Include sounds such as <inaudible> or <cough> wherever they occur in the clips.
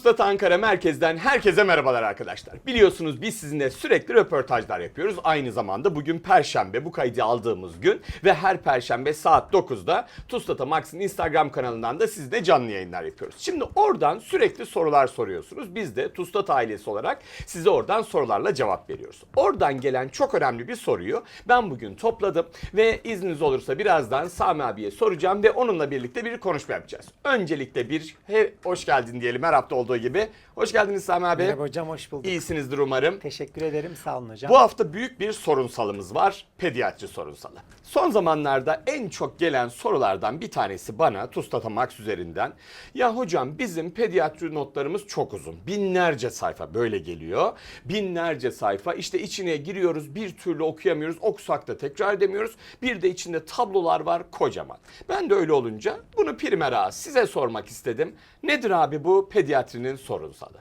TUSTAT Ankara merkezden herkese merhabalar arkadaşlar. Biliyorsunuz biz sizinle sürekli röportajlar yapıyoruz. Aynı zamanda bugün Perşembe bu kaydı aldığımız gün ve her Perşembe saat 9'da TUSTATA Max'ın Instagram kanalından da sizle canlı yayınlar yapıyoruz. Şimdi oradan sürekli sorular soruyorsunuz. Biz de TUSTAT ailesi olarak size oradan sorularla cevap veriyoruz. Oradan gelen çok önemli bir soruyu ben bugün topladım ve izniniz olursa birazdan Sami abiye soracağım ve onunla birlikte bir konuşma yapacağız. Öncelikle bir he, hoş geldin diyelim her hafta olduğu gibi. Hoş geldiniz Sami abi. Merhaba hocam hoş bulduk. İyisinizdir umarım. Teşekkür ederim sağ olun hocam. Bu hafta büyük bir sorunsalımız var. Pediatri sorunsalı. Son zamanlarda en çok gelen sorulardan bir tanesi bana Tustata Max üzerinden. Ya hocam bizim pediatri notlarımız çok uzun. Binlerce sayfa böyle geliyor. Binlerce sayfa. İşte içine giriyoruz bir türlü okuyamıyoruz. Okusak da tekrar edemiyoruz. Bir de içinde tablolar var kocaman. Ben de öyle olunca bunu primera size sormak istedim. Nedir abi bu pediatrinin sorunsalı?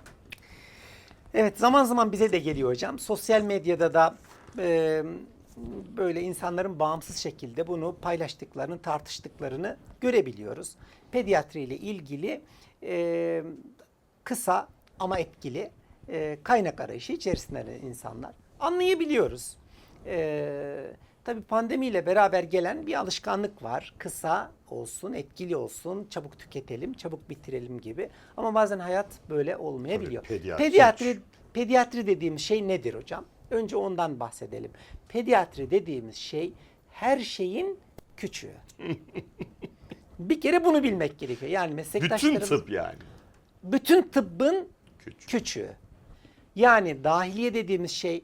Evet zaman zaman bize de geliyor hocam. Sosyal medyada da e, böyle insanların bağımsız şekilde bunu paylaştıklarını, tartıştıklarını görebiliyoruz. Pediatri ile ilgili e, kısa ama etkili e, kaynak arayışı içerisinde insanlar. Anlayabiliyoruz. E, tabii pandemiyle beraber gelen bir alışkanlık var. Kısa olsun, etkili olsun, çabuk tüketelim, çabuk bitirelim gibi. Ama bazen hayat böyle olmayabiliyor. Tabii, pediatri pediatri, pediatri dediğimiz şey nedir hocam? Önce ondan bahsedelim. Pediatri dediğimiz şey her şeyin küçüğü. <laughs> bir kere bunu bilmek gerekiyor. Yani Bütün meslektaşlarımız tıp yani. bütün tıbbın Küçük. küçüğü. Yani dahiliye dediğimiz şey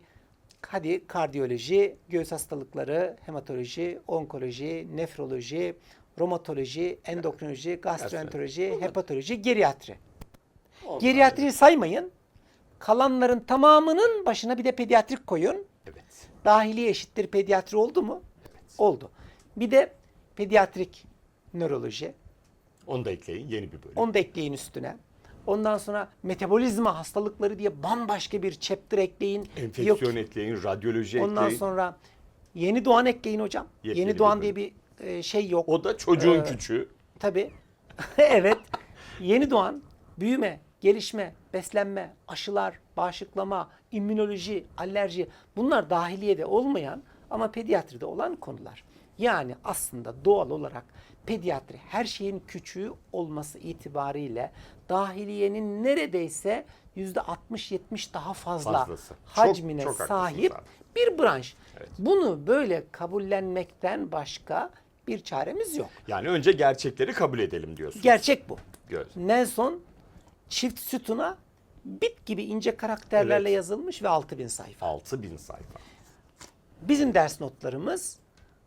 hadi kardiyoloji, göğüs hastalıkları, hematoloji, onkoloji, nefroloji, romatoloji, endokrinoloji, gastroenteroloji, hepatoloji, geriatri. Geriatriyi saymayın. Kalanların tamamının başına bir de pediatrik koyun. Evet. Dahiliye eşittir pediatri oldu mu? Oldu. Bir de pediatrik nöroloji. Onu da ekleyin yeni bir bölüm. Onu da ekleyin üstüne. Ondan sonra metabolizma hastalıkları diye bambaşka bir chapter ekleyin. Enfeksiyon Yok. ekleyin, radyoloji Ondan ekleyin. sonra yeni doğan ekleyin hocam. Yepyeni yeni bir doğan bölüm. diye bir e, şey yok. O da çocuğun Ee, küçüğü. Tabii. <laughs> evet. Yeni doğan, büyüme, gelişme, beslenme, aşılar, bağışıklama, immünoloji, alerji bunlar dahiliyede olmayan ama pediatride olan konular. Yani aslında doğal olarak pediatri her şeyin küçüğü olması itibariyle dahiliyenin neredeyse yüzde 60-70 daha fazla Fazlası. Çok- hacmine çok haklısınız sahip bir branş. Evet. Bunu böyle kabullenmekten başka bir çaremiz yok. Yani önce gerçekleri kabul edelim diyorsunuz. Gerçek bu. Göz. Nelson çift sütuna bit gibi ince karakterlerle Evet. yazılmış ve 6000 sayfa. 6000 sayfa. Bizim ders notlarımız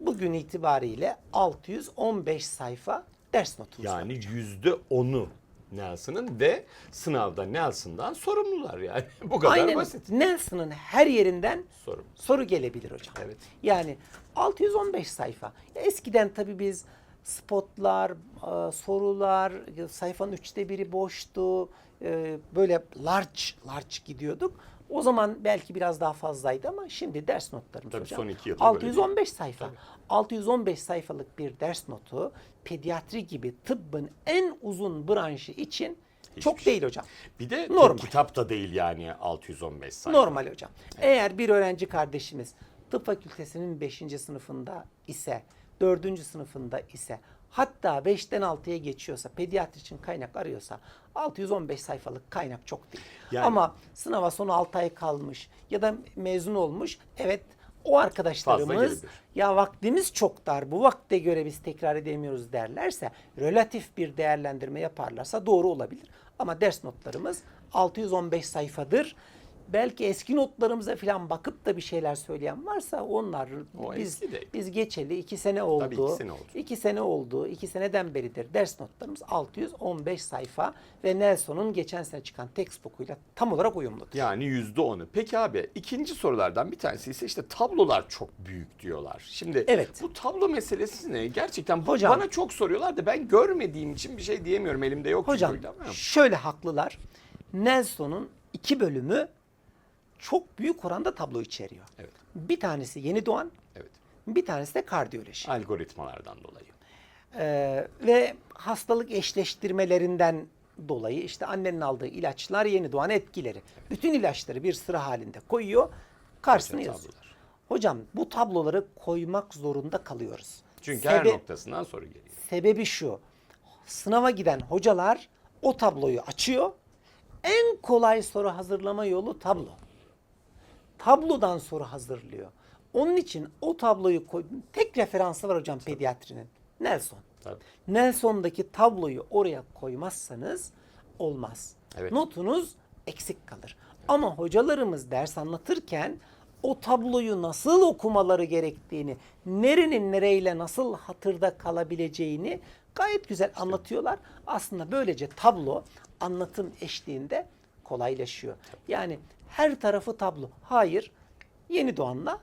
bugün itibariyle 615 sayfa ders notumuz var. Yani yüzde onu Nelson'ın ve sınavda Nelson'dan sorumlular yani. <laughs> Bu kadar Aynen basit. Nelson'ın her yerinden Sorumlu. soru gelebilir hocam. Evet. Yani 615 sayfa. Eskiden tabii biz spotlar, e, sorular, sayfanın üçte biri boştu. e, Böyle large, large gidiyorduk. O zaman belki biraz daha fazlaydı ama şimdi ders notlarımız Tabii hocam. son iki yılda böyle 615 sayfa. 615 sayfalık bir ders notu pediatri gibi tıbbın en uzun branşı için çok şey. değil hocam. Bir de Normal. kitap da değil yani 615 sayfa. Normal hocam. Eğer bir öğrenci kardeşimiz tıp fakültesinin 5. sınıfında ise, 4. sınıfında ise hatta 5'ten 6'ya geçiyorsa, pediatri için kaynak arıyorsa 615 sayfalık kaynak çok değil. Yani- Ama sınava son 6 ay kalmış ya da mezun olmuş. Evet o arkadaşlarımız ya vaktimiz çok dar bu vakte göre biz tekrar edemiyoruz derlerse relatif bir değerlendirme yaparlarsa doğru olabilir. Ama ders notlarımız 615 sayfadır. Belki eski notlarımıza falan bakıp da bir şeyler söyleyen varsa onlar O biz biz geçeli iki sene oldu. Tabii iki sene oldu. İki sene oldu. iki seneden beridir ders notlarımız 615 sayfa ve Nelson'un geçen sene çıkan textbook'uyla tam olarak uyumludur. Yani yüzde onu. Peki abi ikinci sorulardan bir tanesi ise işte tablolar çok büyük diyorlar. Şimdi Evet. bu tablo meselesi ne? Gerçekten bu Hocam- bana çok soruyorlar da ben görmediğim için bir şey diyemiyorum. Elimde yok. Hocam şöyle haklılar. Nelson'un iki bölümü çok büyük oranda tablo içeriyor. Evet. Bir tanesi yeni doğan, Evet. bir tanesi de kardiyoloji. Algoritmalardan dolayı. Ee, ve hastalık eşleştirmelerinden dolayı işte annenin aldığı ilaçlar yeni doğan etkileri. Bütün ilaçları bir sıra halinde koyuyor. Karşısına Hoca yazıyor. tablolar. Hocam bu tabloları koymak zorunda kalıyoruz. Çünkü her Sebe- noktasından soru geliyor. Sebebi şu. Sınava giden hocalar o tabloyu açıyor. En kolay soru hazırlama yolu tablo. Tablodan soru hazırlıyor. Onun için o tabloyu koy... Tek referansı var hocam pediatrinin. Nelson. Tabii. Nelson'daki tabloyu oraya koymazsanız olmaz. Evet. Notunuz eksik kalır. Ama hocalarımız ders anlatırken o tabloyu nasıl okumaları gerektiğini, nerenin nereyle nasıl hatırda kalabileceğini gayet güzel anlatıyorlar. Aslında böylece tablo anlatım eşliğinde kolaylaşıyor. Yani her tarafı tablo. Hayır, yeni doğanla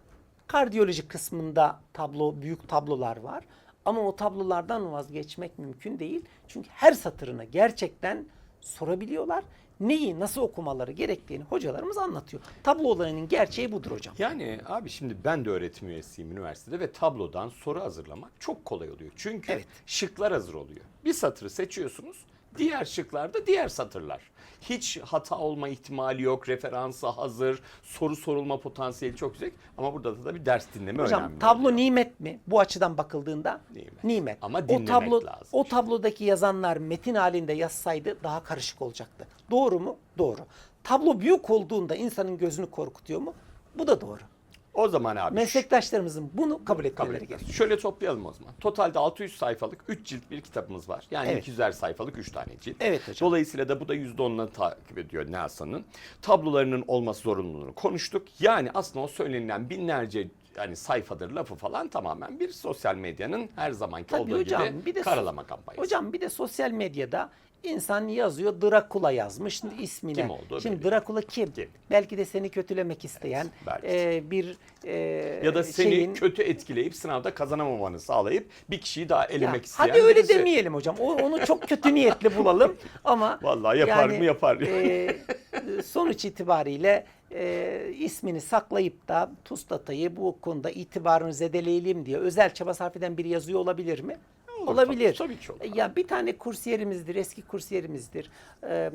kardiyoloji kısmında tablo, büyük tablolar var. Ama o tablolardan vazgeçmek mümkün değil. Çünkü her satırını gerçekten sorabiliyorlar. Neyi nasıl okumaları gerektiğini hocalarımız anlatıyor. Tablo olayının gerçeği budur hocam. Yani abi şimdi ben de öğretim üyesiyim üniversitede ve tablodan soru hazırlamak çok kolay oluyor. Çünkü Evet. şıklar hazır oluyor. Bir satırı seçiyorsunuz. Diğer şıklarda diğer satırlar. Hiç hata olma ihtimali yok. Referansı hazır. Soru sorulma potansiyeli çok yüksek. Ama burada da bir ders dinleme Hocam önemli. tablo oluyor. nimet mi? Bu açıdan bakıldığında Nimet. Ama o dinlemek tablo lazım. o tablodaki yazanlar metin halinde yazsaydı daha karışık olacaktı. Doğru mu? Doğru. Tablo büyük olduğunda insanın gözünü korkutuyor mu? Bu da doğru. O zaman abi Meslektaşlarımızın bunu kabul etmeleri Kabul gerekiyor. Şöyle toplayalım o zaman. Totalde 600 sayfalık 3 cilt bir kitabımız var. Yani Evet. 200'er sayfalık 3 tane cilt. Evet hocam. Dolayısıyla da bu da %10'unu takip ediyor Nelson'ın. Tablolarının olması zorunluluğunu konuştuk. Yani aslında o söylenilen binlerce yani sayfadır lafı falan tamamen bir sosyal medyanın her zamanki Tabii olduğu hocam, gibi bir de karalama kampanyası. Hocam bir de sosyal medyada insan yazıyor Drakula yazmış ismine. Kim olduğu Şimdi belli. Drakula kim? Kim? Belki de seni kötülemek isteyen belki. e, bir e, ya da seni şeyin kötü etkileyip sınavda kazanamamanı sağlayıp bir kişiyi daha Ya, elemek isteyen Hadi öyle birisi. demeyelim hocam. O, onu çok kötü niyetli bulalım <laughs> ama Vallahi yapar mı yapar. e, sonuç itibariyle e, ismini saklayıp da TUSTAT'ayı bu konuda itibarını zedeleyelim diye özel çaba sarf eden biri yazıyor olabilir mi? Olur, olabilir. tabii, tabii ki olur. Ya bir tane kursiyerimizdir, eski kursiyerimizdir. Ee,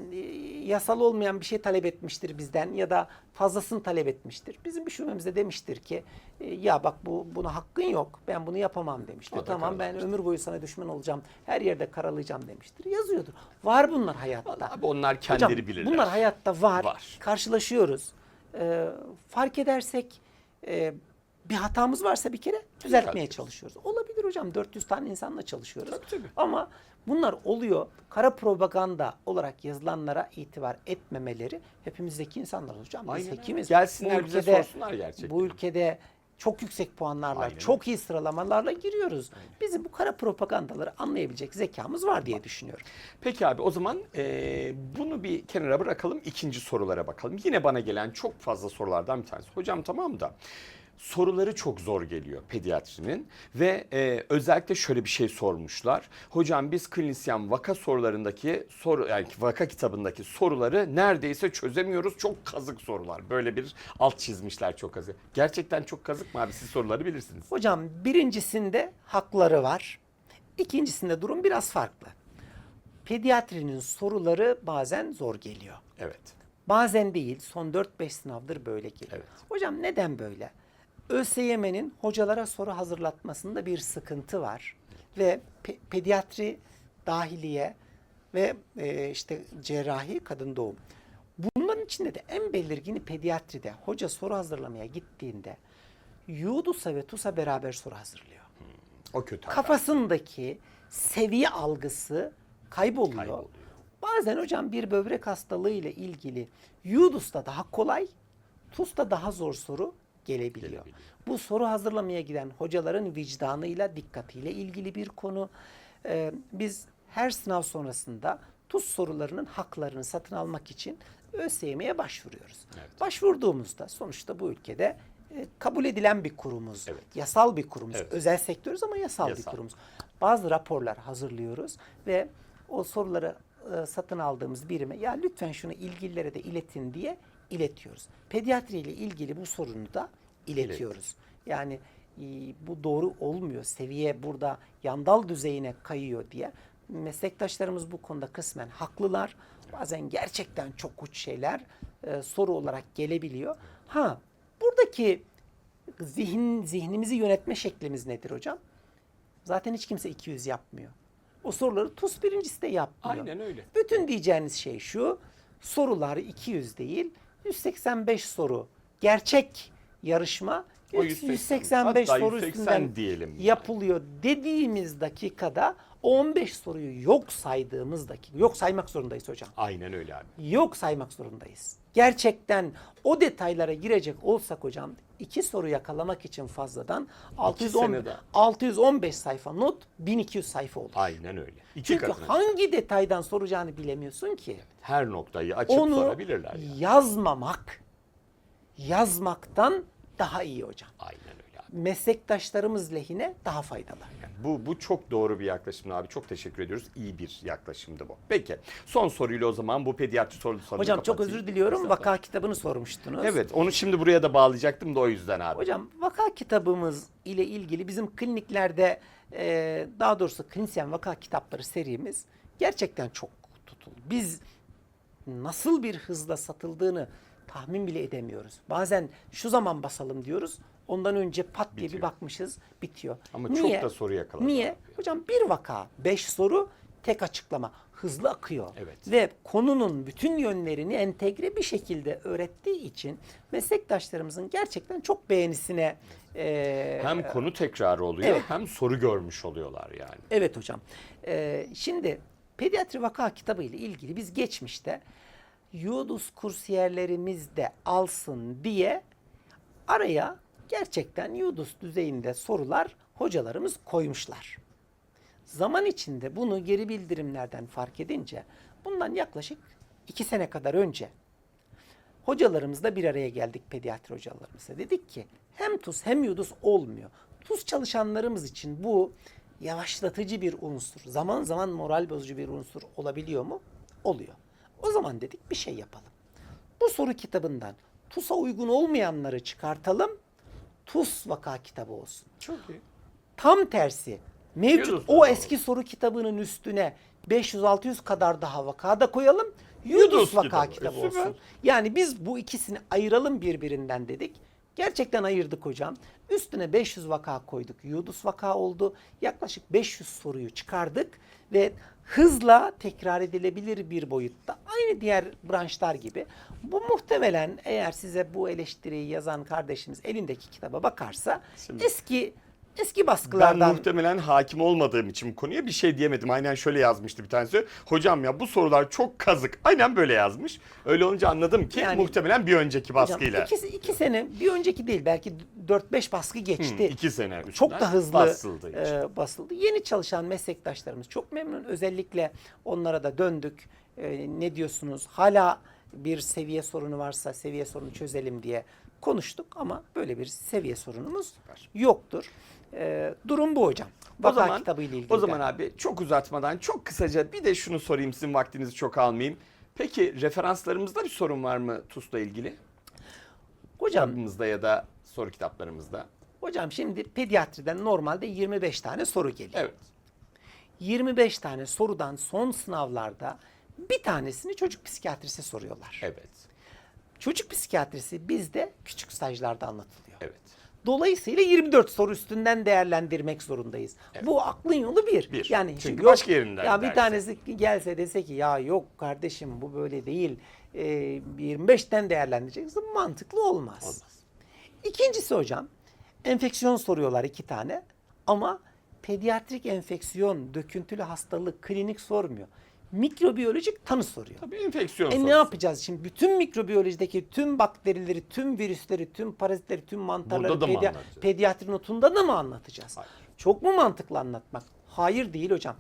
yasal olmayan bir şey talep etmiştir bizden ya da fazlasını talep etmiştir. Bizim bir şubemizde demiştir ki e, ya bak bu buna hakkın yok. Ben bunu yapamam demiştir. O Tamam ben ömür boyu sana düşman olacağım. Her yerde karalayacağım demiştir. Yazıyordur. Var bunlar hayatta. Abi onlar kendileri Hocam, bilirler. Bunlar hayatta var. Var. Karşılaşıyoruz. Ee, fark edersek e, bir hatamız varsa bir kere düzeltmeye çalışıyoruz. Olabilir hocam. 400 tane insanla çalışıyoruz. Tabii, tabii. Ama bunlar oluyor. Kara propaganda olarak yazılanlara itibar etmemeleri hepimizdeki insanlar hocam. Biz Aynen hekimiz. Gelsinler Bu bize ülkede- sorsunlar gerçekten. Bu ülkede çok yüksek puanlarla, Aynen. çok iyi sıralamalarla giriyoruz. Bizim bu kara propagandaları anlayabilecek zekamız var diye düşünüyorum. Peki abi o zaman eee, bunu bir kenara bırakalım. ikinci sorulara bakalım. Yine bana gelen çok fazla sorulardan bir tanesi. Hocam tamam da soruları çok zor geliyor pediatrinin ve eee, özellikle şöyle bir şey sormuşlar. Hocam biz klinisyen vaka sorularındaki soru yani vaka kitabındaki soruları neredeyse çözemiyoruz. Çok kazık sorular. Böyle bir alt çizmişler çok kazık. Gerçekten çok kazık mı abi? Siz soruları bilirsiniz. Hocam birincisinde hakları var. İkincisinde durum biraz farklı. Pediatrinin soruları bazen zor geliyor. Evet. Bazen değil, son 4-5 sınavdır böyle geliyor. Evet. Hocam neden böyle? ÖSYM'nin hocalara soru hazırlatmasında bir sıkıntı var. Ve pe- pediatri, dahiliye ve e, işte cerrahi, kadın doğum. Bunların içinde de en belirgini pediatride hoca soru hazırlamaya gittiğinde Yudus'a ve TUS'a beraber soru hazırlıyor. O kötü. haber. Kafasındaki seviye algısı kayboluyor. Kayboluyor. Bazen hocam bir böbrek hastalığı ile ilgili Yudus'ta daha kolay, TUS'ta daha zor soru gelebiliyor. Gelebiliyor. Bu soru hazırlamaya giden hocaların vicdanıyla, dikkatiyle ilgili bir konu. Ee, biz her sınav sonrasında TUS sorularının haklarını satın almak için ÖSYM'ye başvuruyoruz. Evet. Başvurduğumuzda sonuçta bu ülkede e, kabul edilen bir kurumuz. Evet. Yasal bir kurumuz. Evet. Özel sektörüz ama yasal, bir Yasal. kurumuz. Bazı raporlar hazırlıyoruz ve o soruları e, satın aldığımız birime ya lütfen şunu ilgililere de iletin diye iletiyoruz. Pediatri ile ilgili bu sorunu da iletiyoruz. Yani e, bu doğru olmuyor. Seviye burada yandal düzeyine kayıyor diye Meslektaşlarımız bu konuda kısmen haklılar. Bazen gerçekten çok uç şeyler e, soru olarak gelebiliyor. Ha buradaki zihin zihnimizi yönetme şeklimiz nedir hocam? Zaten hiç kimse 200 yapmıyor. O soruları TUS birincisi de yapmıyor. Aynen öyle. Bütün diyeceğiniz şey şu. Sorular 200 değil, 185 soru. Gerçek yarışma O 180, 180, 185 hatta soru 180 üstünden diyelim yapılıyor dediğimiz dakikada o 15 soruyu yok saydığımız dakika, yok saymak zorundayız hocam. Aynen öyle abi. Yok saymak zorundayız. Gerçekten o detaylara girecek olsak hocam iki soru yakalamak için fazladan 610, senede. 615 sayfa not 1200 sayfa olur. Aynen öyle. İki Çünkü katına. hangi detaydan soracağını bilemiyorsun ki. Her noktayı açıp Onu sorabilirler. Yani. yazmamak yazmaktan daha iyi hocam. Aynen öyle abi. Meslektaşlarımız lehine daha faydalı. Bu, bu çok doğru bir yaklaşım abi. Çok teşekkür ediyoruz. İyi bir yaklaşımdı bu. Peki son soruyla o zaman bu pediatri sorularını Hocam çok kapatayım. özür diliyorum. Estağfurullah. Vaka kitabını sormuştunuz. Evet onu şimdi buraya da bağlayacaktım da o yüzden abi. Hocam vaka kitabımız ile ilgili bizim kliniklerde e, daha doğrusu klinisyen vaka kitapları serimiz gerçekten çok tutuldu. Biz nasıl bir hızla satıldığını tahmin bile edemiyoruz. Bazen şu zaman basalım diyoruz. Ondan önce pat diye bir bakmışız bitiyor. Ama çok da soru yakaladı Niye? abi. Hocam bir vaka, beş soru, tek açıklama. Hızlı akıyor. Evet. Ve konunun bütün yönlerini entegre bir şekilde öğrettiği için meslektaşlarımızın gerçekten çok beğenisine e, Hem konu tekrarı oluyor Evet. hem soru görmüş oluyorlar yani. Evet hocam. Ee, şimdi pediatri vaka kitabı ile ilgili biz geçmişte Yudus kursiyerlerimiz de alsın diye araya gerçekten Yudus düzeyinde sorular hocalarımız koymuşlar. Zaman içinde bunu geri bildirimlerden fark edince bundan yaklaşık iki sene kadar önce hocalarımızla bir araya geldik pediatri hocalarımızla. Dedik ki hem tuz hem yudus olmuyor. Tuz çalışanlarımız için bu yavaşlatıcı bir unsur. Zaman zaman moral bozucu bir unsur olabiliyor mu? Oluyor. O zaman dedik bir şey yapalım. Bu soru kitabından TUS'a uygun olmayanları çıkartalım. TUS vaka kitabı olsun. Çok iyi. Tam tersi. Mevcut o eski soru kitabının üstüne 500-600 kadar daha vaka da koyalım. Yudus, Yudus vaka kitabı. kitabı, süper. olsun. Yani biz bu ikisini ayıralım birbirinden dedik. Gerçekten ayırdık hocam. Üstüne 500 vaka koyduk. Yudus vaka oldu. Yaklaşık 500 soruyu çıkardık ve hızla tekrar edilebilir bir boyutta. Aynı diğer branşlar gibi. Bu muhtemelen eğer size bu eleştiriyi yazan kardeşimiz elindeki kitaba bakarsa Şimdi- eski eski Ben baskılardan muhtemelen hakim olmadığım için bu konuya bir şey diyemedim. Aynen şöyle yazmıştı bir tanesi. Hocam ya bu sorular çok kazık. Aynen böyle yazmış. Öyle olunca anladım ki Yani- muhtemelen bir önceki Hocam baskıyla. iki, iki sene bir önceki değil belki 4-5 baskı Hı, geçti. iki sene üstünden çok da hızlı basıldığı için. e, basıldı. Yeni çalışan meslektaşlarımız çok memnun. Özellikle onlara da döndük. E, ne diyorsunuz? Hala bir seviye sorunu varsa seviye sorunu çözelim diye konuştuk ama böyle bir seviye sorunumuz yoktur. E, durum bu hocam. O Vaka zaman, kitabı ile ilgili. o zaman abi çok uzatmadan çok kısaca bir de şunu sorayım sizin vaktinizi çok almayayım. Peki referanslarımızda bir sorun var mı TUS'la ilgili? hocam Kitabımızda ya da soru kitaplarımızda. hocam şimdi pediatriden normalde 25 tane soru geliyor. Evet. 25 tane sorudan son sınavlarda bir tanesini çocuk psikiyatrisi soruyorlar. Evet. Çocuk psikiyatrisi bizde küçük stajlarda anlatılıyor. Evet. Dolayısıyla 24 soru üstünden değerlendirmek zorundayız. Bu aklın yolu bir. Bir. Yani Çünkü yok- başka yerinden Ya bir derse. tanesi gelse dese ki ya yok kardeşim bu böyle değil. Ee, 25'ten değerlendireceksin mantıklı olmaz. Olmaz. İkincisi hocam enfeksiyon soruyorlar iki tane ama pediatrik enfeksiyon, döküntülü hastalık, klinik sormuyor. Mikrobiyolojik tanı soruyor. Tabii enfeksiyon E ne sorusu. yapacağız şimdi? Bütün mikrobiyolojideki tüm bakterileri, tüm virüsleri, tüm parazitleri, tüm mantarları anlatacağız? pediatri notunda da mı anlatacağız? Hayır. Çok mu mantıklı anlatmak? Hayır değil hocam.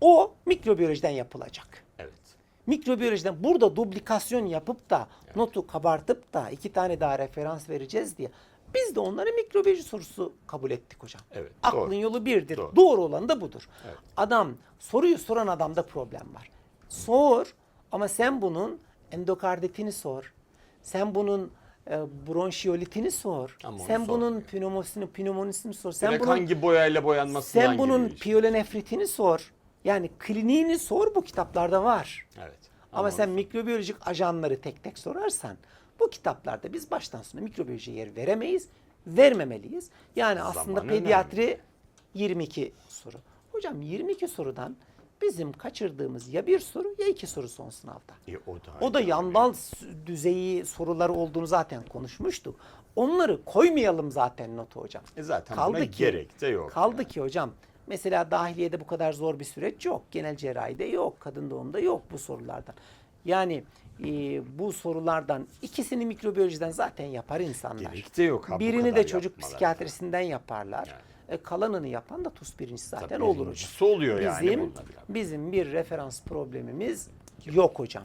O mikrobiyolojiden yapılacak. Evet. Mikrobiyolojiden burada duplikasyon yapıp da notu kabartıp da iki tane daha referans vereceğiz diye biz de onları mikrobiyoloji sorusu kabul ettik hocam. Evet, Aklın doğru. yolu birdir. Doğru. Doğru. olan da budur. Evet. Adam soruyu soran adamda problem var. Sor ama sen bunun endokarditini sor. Sen bunun e, bronşiyolitini sor. Ama onu sen bunun sormuyor. pneumonisini, pneumonisini sor. Sen Direkt bunun hangi boyayla boyanmasından sen bunun işte. piyelonefritini sor. Yani kliniğini sor bu kitaplarda var. Evet. Ama sen mikrobiyolojik ajanları tek tek sorarsan bu kitaplarda biz baştan sona mikrobiyolojiye yer veremeyiz, vermemeliyiz. Yani aslında Zaman pediatri 22 soru. Hocam 22 sorudan bizim kaçırdığımız ya bir soru ya iki soru son sınavda. E, o da, O da yandan s- düzeyi soruları olduğunu zaten konuşmuştuk. Onları koymayalım zaten notu hocam. E zaten buna gerek de yok Kaldı yani. ki hocam mesela dahiliyede bu kadar zor bir süreç yok. Genel cerrahide yok. Kadın doğumda yok bu sorulardan. Yani e, bu sorulardan ikisini mikrobiyolojiden zaten yapar insanlar. Gerek de yok ha Birini de çocuk yapmaları. psikiyatrisinden yaparlar. Yani. E, kalanını yapan da TUS birincisi zaten Tabii olur hocam. oluyor yani bizim, bunlar ya. Bizim bir referans problemimiz yok hocam.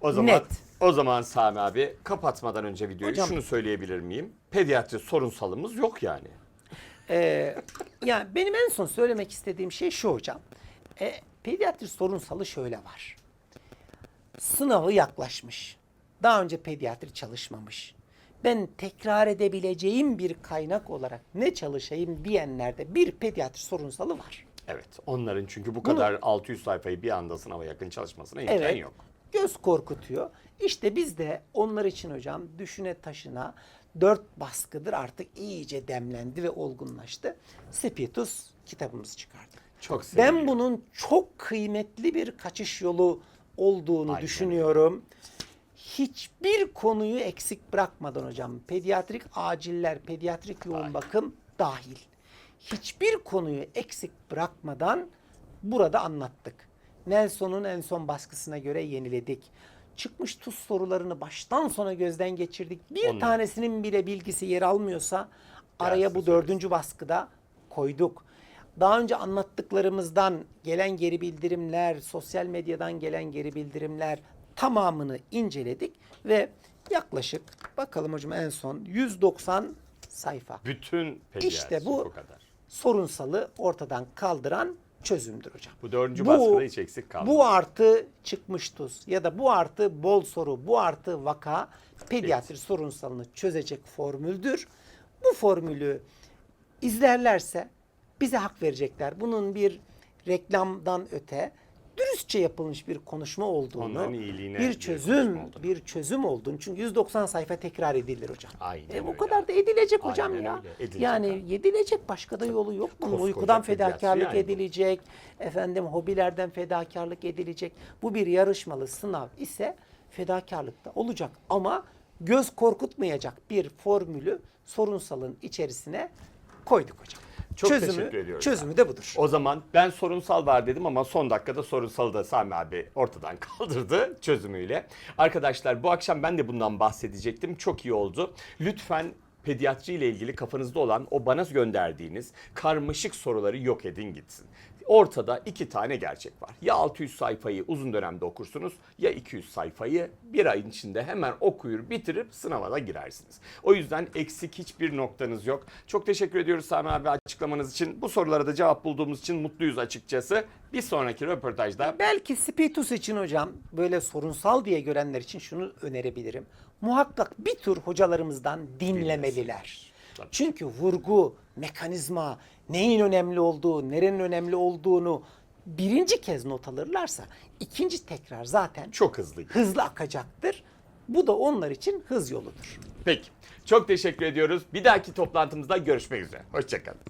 O zaman Net. o zaman Sami abi kapatmadan önce videoyu Hocam- şunu söyleyebilir miyim? Pediatri sorunsalımız yok yani. Ee, yani benim en son söylemek istediğim şey şu hocam. E, pediatri sorunsalı şöyle var. Sınavı yaklaşmış. Daha önce pediatri çalışmamış. Ben tekrar edebileceğim bir kaynak olarak ne çalışayım diyenlerde bir pediatri sorunsalı var. Evet. Onların çünkü bu kadar 600 sayfayı bir anda sınava yakın çalışmasına imkan Evet. yok. Göz korkutuyor. İşte biz de onlar için hocam düşüne taşına dört baskıdır artık iyice demlendi ve olgunlaştı. Spiritus kitabımızı çıkardık. Çok seviniyorum. Ben bunun çok kıymetli bir kaçış yolu olduğunu Aynen düşünüyorum. Hiçbir konuyu eksik bırakmadan hocam. Pediatrik aciller, pediatrik yoğun Aynen. bakım dahil. Hiçbir konuyu eksik bırakmadan burada anlattık. Nelson'un en son baskısına göre yeniledik. Çıkmış tuz sorularını baştan sona gözden geçirdik. Bir Onlar. tanesinin bile bilgisi yer almıyorsa araya bu dördüncü baskıda koyduk. Daha önce anlattıklarımızdan gelen geri bildirimler, sosyal medyadan gelen geri bildirimler tamamını inceledik ve yaklaşık bakalım hocam en son 190 sayfa Bütün pediatri İşte bu- bu kadar. sorunsalı ortadan kaldıran çözümdür hocam. Bu dördüncü baskıda hiç eksik kalmadı. Bu artı çıkmış tuz ya da bu artı bol soru, bu artı vaka pediatri sorunsalını çözecek formüldür. Bu formülü izlerlerse bize hak verecekler. Bunun bir reklamdan öte dürüstçe yapılmış bir konuşma olduğunu, bir bir çözüm, olduğunu. bir çözüm olduğunu. Çünkü 190 sayfa tekrar edilir hocam. Aynen E, bu kadar da edilecek hocam Aynen ya. öyle, edilecek Yani abi. yedilecek başka da yolu yok. Bunun uykudan fedakarlık yani edilecek. Efendim hobilerden fedakarlık edilecek. Bu bir yarışmalı sınav ise fedakarlık da olacak. Ama göz korkutmayacak bir formülü sorunsalın içerisine koyduk hocam. Çok çözümü, teşekkür ediyoruz Çözümü de budur. O zaman ben sorunsal var dedim ama son dakikada sorunsalı da Sami abi ortadan <laughs> kaldırdı çözümüyle. Arkadaşlar bu akşam ben de bundan bahsedecektim. Çok iyi oldu. Lütfen pediatri ile ilgili kafanızda olan o bana gönderdiğiniz karmaşık soruları yok edin gitsin. Ortada iki tane gerçek var. Ya 600 sayfayı uzun dönemde okursunuz ya 200 sayfayı bir ayın içinde hemen okuyur bitirip sınava da girersiniz. O yüzden eksik hiçbir noktanız yok. Çok teşekkür ediyoruz Sami abi açıklamanız için. Bu sorulara da cevap bulduğumuz için mutluyuz açıkçası. Bir sonraki röportajda Belki Spiritus için hocam böyle sorunsal diye görenler için şunu önerebilirim. Muhakkak bir tür hocalarımızdan dinlemeliler. Tabii. Çünkü vurgu, mekanizma, neyin önemli olduğu, nerenin önemli olduğunu birinci kez not alırlarsa ikinci tekrar zaten çok hızlı. hızlı akacaktır. Bu da onlar için hız yoludur. Peki. Çok teşekkür ediyoruz. Bir dahaki toplantımızda görüşmek üzere. Hoşçakalın.